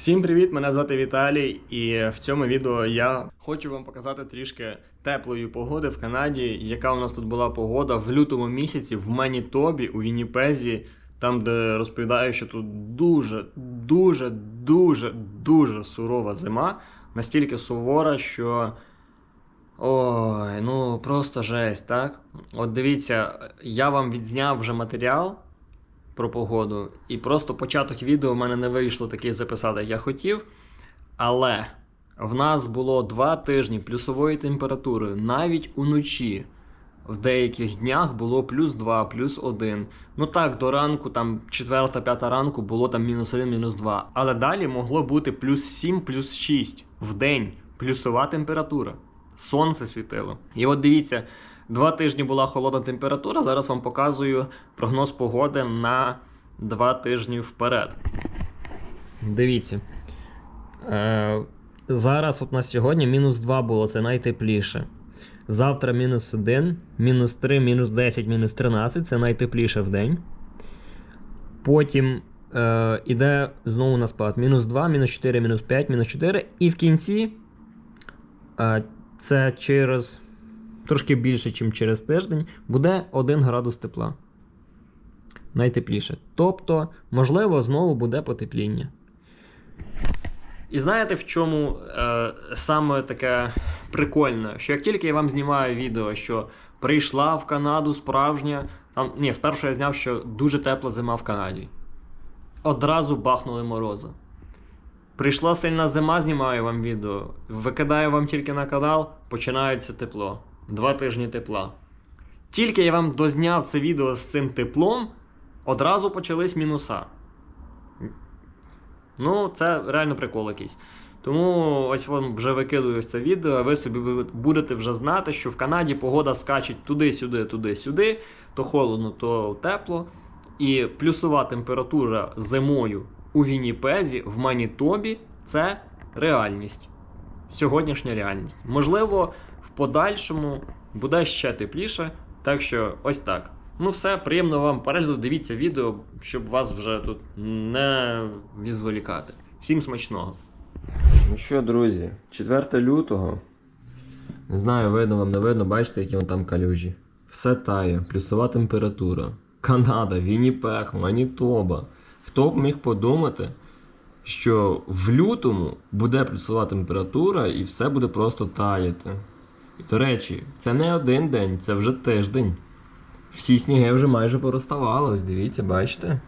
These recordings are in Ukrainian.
Всім привіт! Мене звати Віталій, і в цьому відео я хочу вам показати трішки теплої погоди в Канаді, яка у нас тут була погода в лютому місяці в Манітобі у Вінніпезі, там, де розповідаю, що тут дуже, дуже, дуже, дуже сурова зима. Настільки сувора, що. Ой, ну просто жесть, так? От дивіться, я вам відзняв вже матеріал про погоду, і просто початок відео в мене не вийшло такий записати, як я хотів. Але в нас було два тижні плюсової температури, навіть уночі. В деяких днях було плюс 2, плюс 1. Ну так, до ранку, там 4-5 ранку було там мінус 1, мінус 2. Але далі могло бути плюс 7, плюс 6 в день. Плюсова температура. Сонце світило. І от дивіться, два тижні була холодна температура. Зараз вам показую прогноз погоди на два тижні вперед. Дивіться. Е, зараз от на сьогодні мінус 2 було, це найтепліше. Завтра мінус 1, мінус 3, мінус 10, мінус 13 це найтепліше в день. Потім е, іде знову на спад. Мінус 2, мінус 4, мінус 5, мінус 4. І в кінці е, це через трошки більше, ніж через тиждень, буде 1 градус тепла. Найтепліше. Тобто, можливо, знову буде потепління. І знаєте, в чому е, саме таке прикольне? Що як тільки я вам знімаю відео, що прийшла в Канаду справжня. Там, ні, спершу я зняв, що дуже тепла зима в Канаді. Одразу бахнули морози. Прийшла сильна зима, знімаю вам відео. Викидаю вам тільки на канал, починається тепло. Два тижні тепла. Тільки я вам дозняв це відео з цим теплом, одразу почались мінуса. Ну, це реально прикол якийсь. Тому ось вам вже викидую це відео, а ви собі будете вже знати, що в Канаді погода скачить туди-сюди, туди-сюди, то холодно, то тепло. І плюсова температура зимою у Вінніпезі, в Манітобі це реальність. Сьогоднішня реальність. Можливо, подальшому буде ще тепліше. Так що ось так. Ну все, приємно вам перегляду. Дивіться відео, щоб вас вже тут не відволікати. Всім смачного. Ну що, друзі, 4 лютого. Не знаю, видно вам не видно, бачите, які вон там калюжі. Все тає, плюсова температура. Канада, Вінніпех, Манітоба. Хто б міг подумати, що в лютому буде плюсова температура і все буде просто таяти. До речі, це не один день, це вже тиждень. Всі сніги вже майже пороставали, ось дивіться, бачите?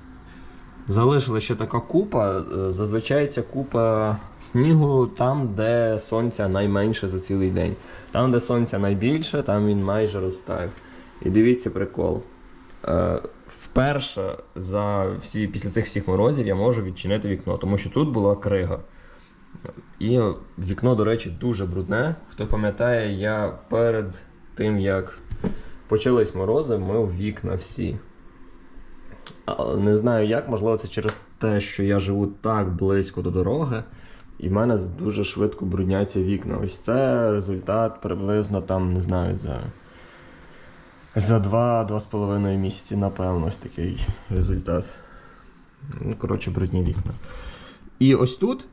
Залишила ще така купа. е, Зазвичай ця купа снігу там, де сонця найменше за цілий день. Там, де сонця найбільше, там він майже розтає. І дивіться прикол. Е, Вперше за всі, після цих всіх морозів я можу відчинити вікно, тому що тут була крига. І вікно, до речі, дуже брудне. Хто пам'ятає, я перед тим, як почались морози, мив вікна всі. Не знаю як, можливо, це через те, що я живу так близько до дороги, і в мене дуже швидко брудняться вікна. Ось це результат приблизно там, не знаю, за, за 2-2,5 місяці, напевно, ось такий результат. Ну, коротше, брудні вікна. І ось тут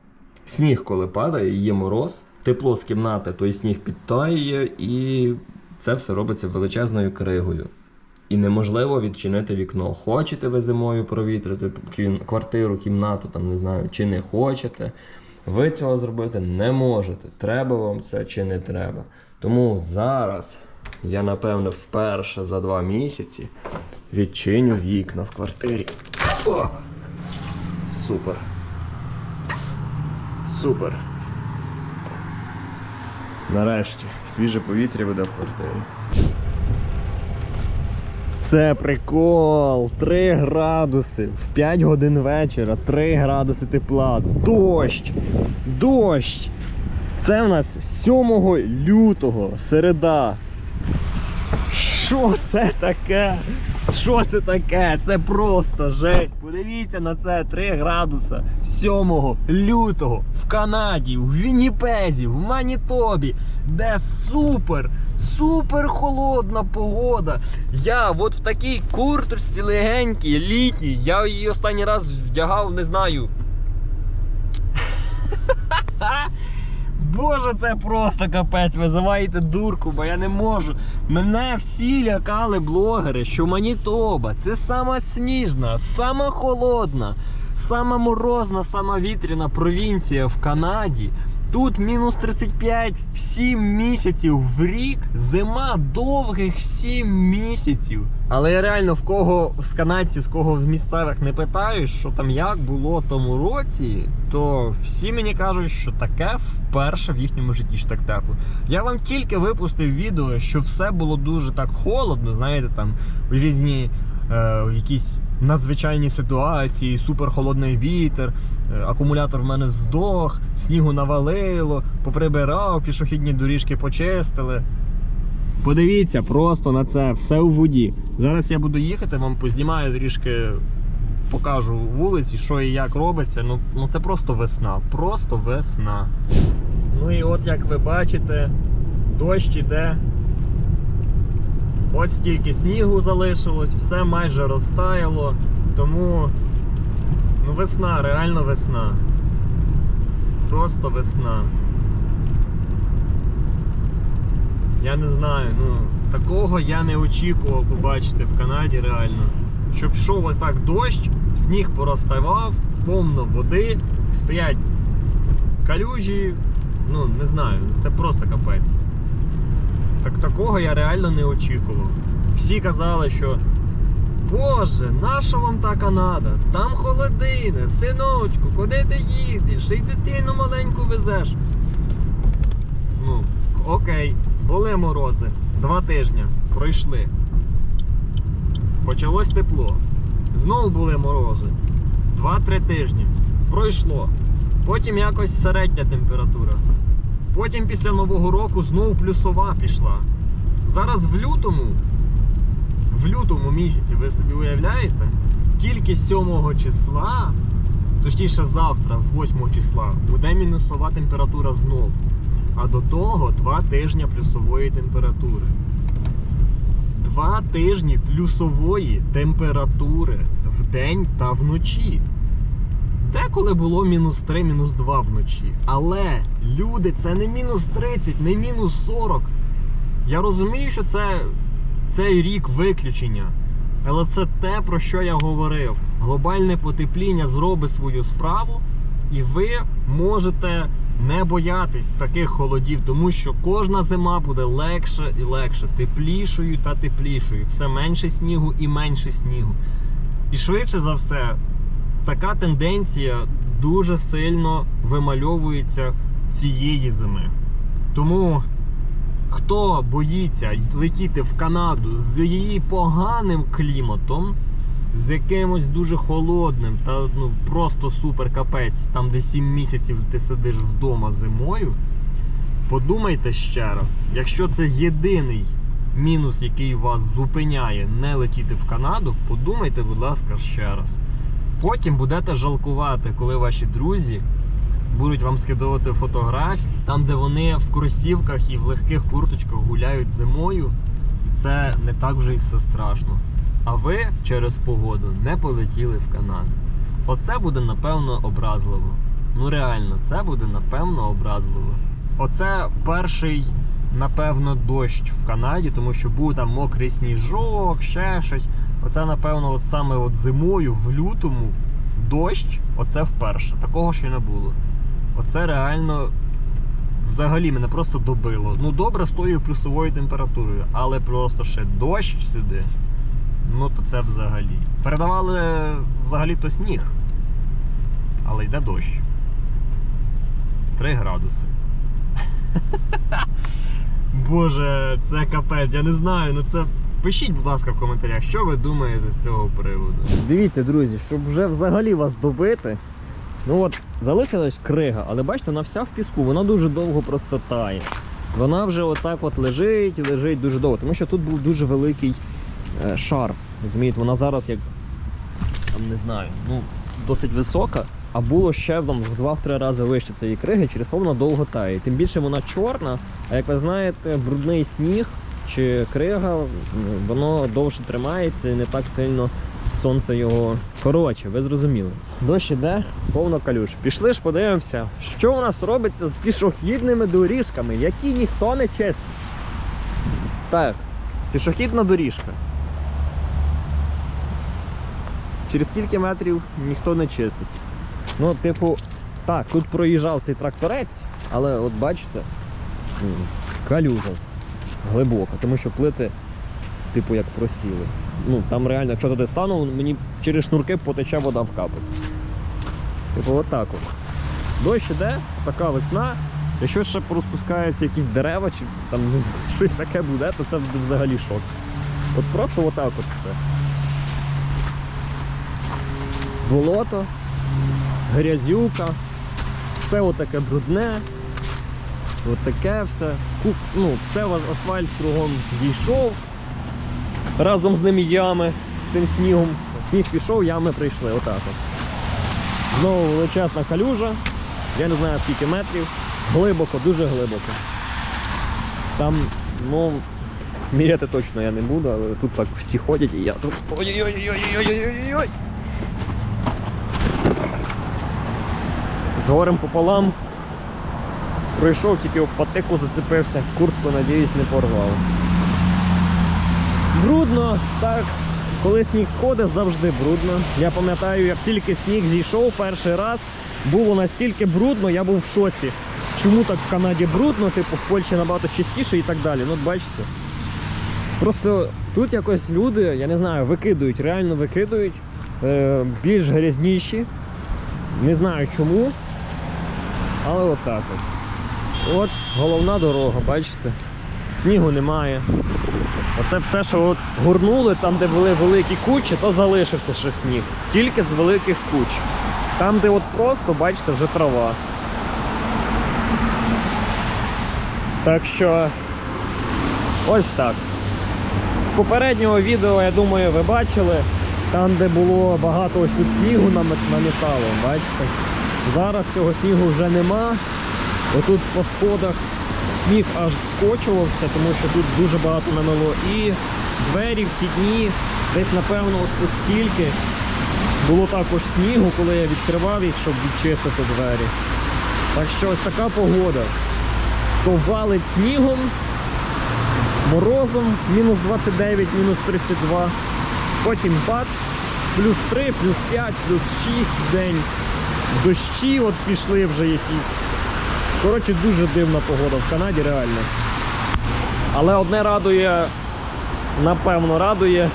сніг, коли падає, є мороз, тепло з кімнати, той сніг підтаює, і це все робиться величезною кригою. І неможливо відчинити вікно. Хочете ви зимою провітрити квартиру, кімнату, там не знаю, чи не хочете. Ви цього зробити не можете. Треба вам це чи не треба. Тому зараз я, напевно, вперше за два місяці відчиню вікна в квартирі. О! Супер. Супер. Нарешті свіже повітря буде в квартирі. Це прикол. 3 градуси. В 5 годин вечора. 3 градуси тепла. Дощ. Дощ. Це в нас 7 лютого, середа. Що це таке? Що це таке? Це просто жесть. Подивіться на це 3 градуса 7 лютого в Канаді, в Вінніпезі, в Манітобі, де супер, супер холодна погода. Я от в такій куртурці легенькій, літній, я її останній раз вдягав, не знаю. Боже, це просто капець. Визиваєте дурку, бо я не можу. Мене всі лякали блогери, що Манітоба це сама сніжна, сама холодна, сама морозна, сама вітряна провінція в Канаді. Тут мінус 35 в 7 місяців в рік, зима довгих 7 місяців. Але я реально в кого з канадців, з кого в місцевих не питаю, що там як було тому році, то всі мені кажуть, що таке вперше в їхньому житті що так тепло. Я вам тільки випустив відео, що все було дуже так холодно, знаєте, там різні е, якісь надзвичайні ситуації, суперхолодний вітер, е, акумулятор в мене здох, снігу навалило, поприбирав, пішохідні доріжки почистили. Подивіться просто на це, все у воді. Зараз я буду їхати, вам познімаю трішки, покажу вулиці, що і як робиться. Ну, ну це просто весна, просто весна. Ну і от як ви бачите, дощ іде. От стільки снігу залишилось, все майже розтаяло. Тому ну весна, реально весна. Просто весна. Я не знаю, ну такого я не очікував побачити в Канаді реально. Щоб йшов ось так дощ, сніг порозтавав, повно води, стоять калюжі. Ну, не знаю, це просто капець. Так такого я реально не очікував. Всі казали, що Боже, наша вам та Канада? Там холодина, синочку, куди ти їдеш? Й дитину маленьку везеш. Ну, окей, були морози. Два тижні пройшли. Почалось тепло. Знову були морози. Два-три тижні. Пройшло. Потім якось середня температура. Потім після Нового року знову плюсова пішла. Зараз в лютому, в лютому місяці, ви собі уявляєте, тільки 7 числа, точніше завтра, з 8 числа, буде мінусова температура знов. А до того два тижні плюсової температури. Два тижні плюсової температури вдень та вночі. Деколи було мінус 3, мінус 2 вночі. Але люди, це не мінус 30, не мінус 40. Я розумію, що це цей рік виключення. Але це те, про що я говорив. Глобальне потепління зробить свою справу, і ви можете не боятись таких холодів, тому що кожна зима буде легше і легше, теплішою та теплішою. Все менше снігу і менше снігу. І швидше за все, така тенденція дуже сильно вимальовується цієї зими. Тому хто боїться летіти в Канаду з її поганим кліматом, з якимось дуже холодним та ну просто супер капець, там де 7 місяців ти сидиш вдома зимою. Подумайте ще раз, якщо це єдиний мінус, який вас зупиняє не летіти в Канаду, подумайте, будь ласка, ще раз. Потім будете жалкувати, коли ваші друзі будуть вам скидувати фотографії, там, де вони в кросівках і в легких курточках гуляють зимою. Це не так вже й все страшно. А ви через погоду не полетіли в Канаду. Оце буде напевно образливо. Ну реально, це буде напевно образливо. Оце перший, напевно, дощ в Канаді, тому що був там мокрий сніжок, ще щось. Оце, напевно, от саме от зимою, в лютому, дощ, оце вперше. Такого ще не було. Оце реально взагалі мене просто добило. Ну добре з тою плюсовою температурою, але просто ще дощ сюди. Ну то це взагалі. Передавали взагалі то сніг. Але йде дощ. 3 градуси. Боже, це капець, я не знаю, ну це. Пишіть, будь ласка, в коментарях, що ви думаєте з цього приводу. Дивіться, друзі, щоб вже взагалі вас добити. Ну от, залишилась крига, але бачите, вона вся в піску, вона дуже довго просто тає. Вона вже отак от лежить лежить дуже довго, тому що тут був дуже великий е, шар. Розумієте, вона зараз як там не знаю, ну досить висока, а було ще там в 2-3 рази вище цієї криги, через то вона довго тає. Тим більше вона чорна, а як ви знаєте, брудний сніг чи крига, воно довше тримається і не так сильно сонце його. Коротше, ви зрозуміли. Дощ іде, повно калюш. Пішли ж, подивимося, що у нас робиться з пішохідними доріжками, які ніхто не чистить. Так, пішохідна доріжка. Через скільки метрів ніхто не чистить. Ну, типу, так, тут проїжджав цей тракторець, але от бачите, калюжа глибока, тому що плити, типу, як просіли. Ну, там реально, якщо туди стану, мені через шнурки потече вода в капець. Типу, отак от. Дощ іде, така весна. Якщо ще порозпускаються якісь дерева чи там щось таке буде, то це буде взагалі шок. От просто отак от все. Болото, грязюка, все отаке брудне, отаке все. Куп, ну, все ас- асфальт кругом зійшов. Разом з ним і ями, з тим снігом. Сніг пішов, ями прийшли. Отак от. Знову величезна калюжа. Я не знаю скільки метрів. Глибоко, дуже глибоко. Там, ну, міряти точно я не буду, але тут так всі ходять і я тут. Ой-ой-ой-ой-ой-ой-ой-ой. З горем пополам. Пройшов, тільки об патику зацепився, куртку, надіюсь, не порвав. Брудно, так. Коли сніг сходить, завжди брудно. Я пам'ятаю, як тільки сніг зійшов перший раз, було настільки брудно, я був в шоці. Чому так в Канаді брудно, типу в Польщі набагато чистіше і так далі. Ну, бачите. Просто тут якось люди, я не знаю, викидують, реально викидують е, більш грязніші. Не знаю чому. Але от так от. От головна дорога, бачите? Снігу немає. Оце все, що от гурнули, там, де були великі кучі, то залишився ще сніг. Тільки з великих куч. Там, де от просто, бачите, вже трава. Так що ось так. З попереднього відео, я думаю, ви бачили, там, де було багато ось тут снігу намітало, бачите? Зараз цього снігу вже нема. Отут по сходах сніг аж скочувався, тому що тут дуже багато намело. І двері вхідні, десь напевно от стільки. Було також снігу, коли я відкривав їх, щоб відчистити двері. Так що ось така погода. То валить снігом, морозом, мінус 29, мінус 32. Потім бац, плюс 3, плюс 5, плюс 6 в день. Дощі от пішли вже якісь. Коротше, дуже дивна погода в Канаді, реально. Але одне радує, напевно, радує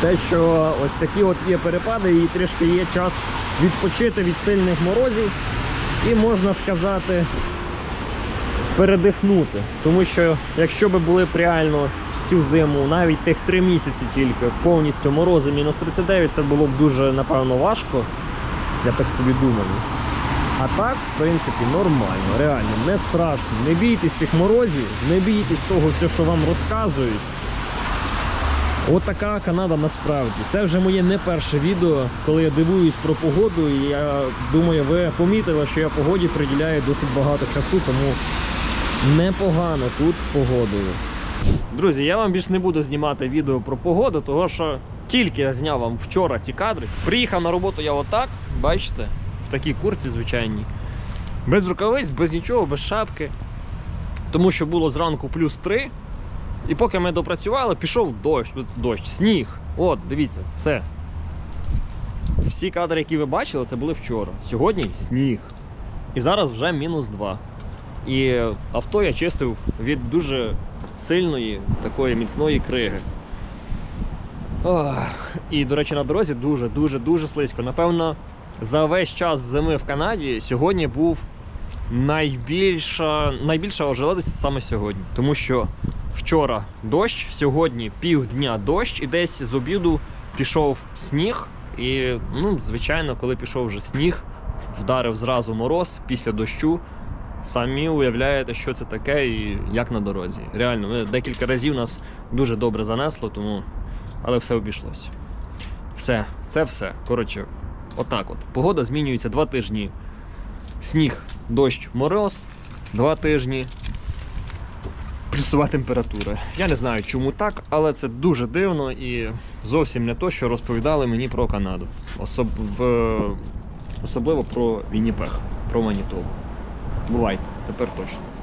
те, що ось такі от є перепади і трішки є час відпочити від сильних морозів. І можна сказати, передихнути. Тому що якщо би були б реально всю зиму, навіть тих три місяці тільки, повністю морози мінус 39, це було б дуже, напевно, важко. Я так собі думаю. А так, в принципі, нормально, реально, не страшно. Не бійтесь тих морозів, не бійтесь того, все, що вам розказують. От така Канада насправді. Це вже моє не перше відео, коли я дивуюсь про погоду. І я думаю, ви помітили, що я погоді приділяю досить багато часу, тому непогано тут з погодою. Друзі, я вам більше не буду знімати відео про погоду, тому що тільки я зняв вам вчора ці кадри. Приїхав на роботу я отак, бачите, такій курці звичайній. Без рукавиць, без нічого, без шапки. Тому що було зранку плюс 3. І поки ми допрацювали, пішов дощ, дощ, сніг. От, дивіться, все. Всі кадри, які ви бачили, це були вчора. Сьогодні сніг. І зараз вже мінус 2. І авто я чистив від дуже сильної, такої міцної криги. Ох. І, до речі, на дорозі дуже, дуже, дуже слизько. Напевно, за весь час зими в Канаді сьогодні був найбільша, найбільша ожеледиця саме сьогодні. Тому що вчора дощ, сьогодні півдня дощ, і десь з обіду пішов сніг. І, ну, звичайно, коли пішов вже сніг, вдарив зразу мороз після дощу. Самі уявляєте, що це таке і як на дорозі. Реально, ми декілька разів нас дуже добре занесло, тому. Але все обійшлось. Все, це все. Коротше, отак от. Погода змінюється два тижні. Сніг, дощ, мороз, два тижні. Плюсова температура. Я не знаю, чому так, але це дуже дивно і зовсім не то, що розповідали мені про Канаду. Особ... В... Особливо про Вінніпех, про Манітобу. Бувайте, тепер точно.